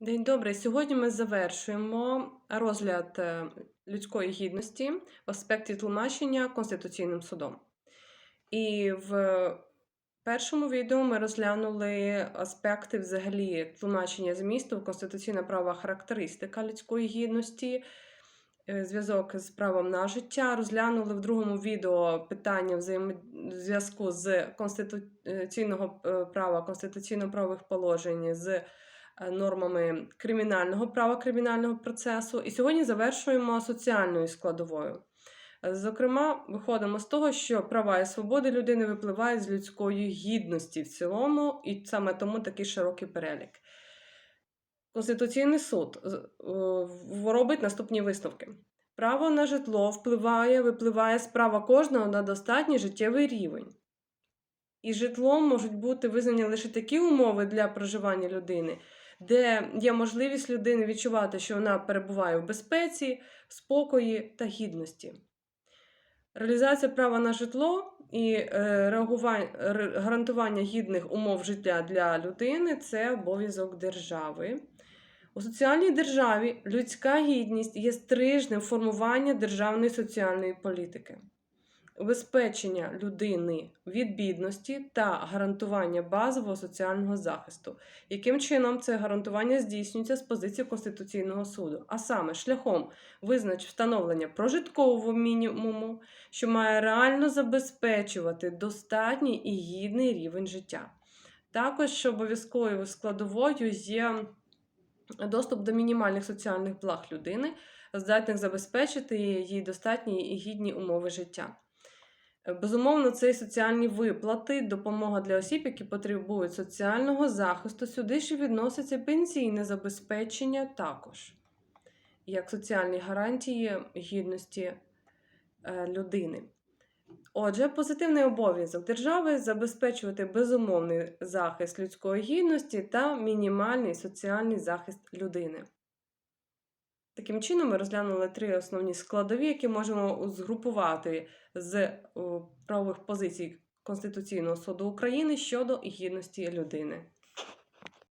День добрий. Сьогодні ми завершуємо розгляд е, людської гідності в аспекті тлумачення Конституційним судом. І в першому відео ми розглянули аспекти взагалі тлумачення змісту, конституційна права характеристика людської гідності, е, зв'язок з правом на життя. Розглянули в другому відео питання взаємозв'язку з конституційного е, права, конституційно-правових положень. з нормами кримінального права кримінального процесу. І сьогодні завершуємо соціальною складовою. Е, Зокрема, виходимо з того, що права і свободи людини випливають з людської гідності в цілому, і саме тому такий широкий перелік. Конституційний суд е, робить наступні висновки. Право на житло впливає, випливає з права кожного на достатній життєвий рівень. І житлом можуть бути визнані лише такі умови для проживання людини, де є можливість людини відчувати, що вона перебуває в безпеці, спокої та гідності. Реалізація права на житло і е, гарантування гідних умов життя для людини це обов'язок держави. У соціальній державі людська гідність є стрижнем формування державної соціальної політики убезпечення людини від бідності та гарантування базового соціального захисту. Яким чином це гарантування здійснюється з позиції Конституційного суду, а саме шляхом визнач встановлення прожиткового мінімуму, що має реально забезпечувати достатній і гідний рівень життя. Також обов'язковою складовою є доступ до мінімальних соціальних благ людини, здатних забезпечити їй достатні і гідні умови життя. Е, Безумовно, це і соціальні виплати, допомога для осіб, які потребують соціального захисту. Сюди і відноситься пенсійне забезпечення також, як соціальні гарантії гідності е, людини. Отже, позитивний обов'язок держави забезпечувати безумовний захист людської гідності та мінімальний соціальний захист людини. Таким чином, ми розглянули три основні складові, які можемо згрупувати з правових позицій Конституційного суду України щодо гідності людини.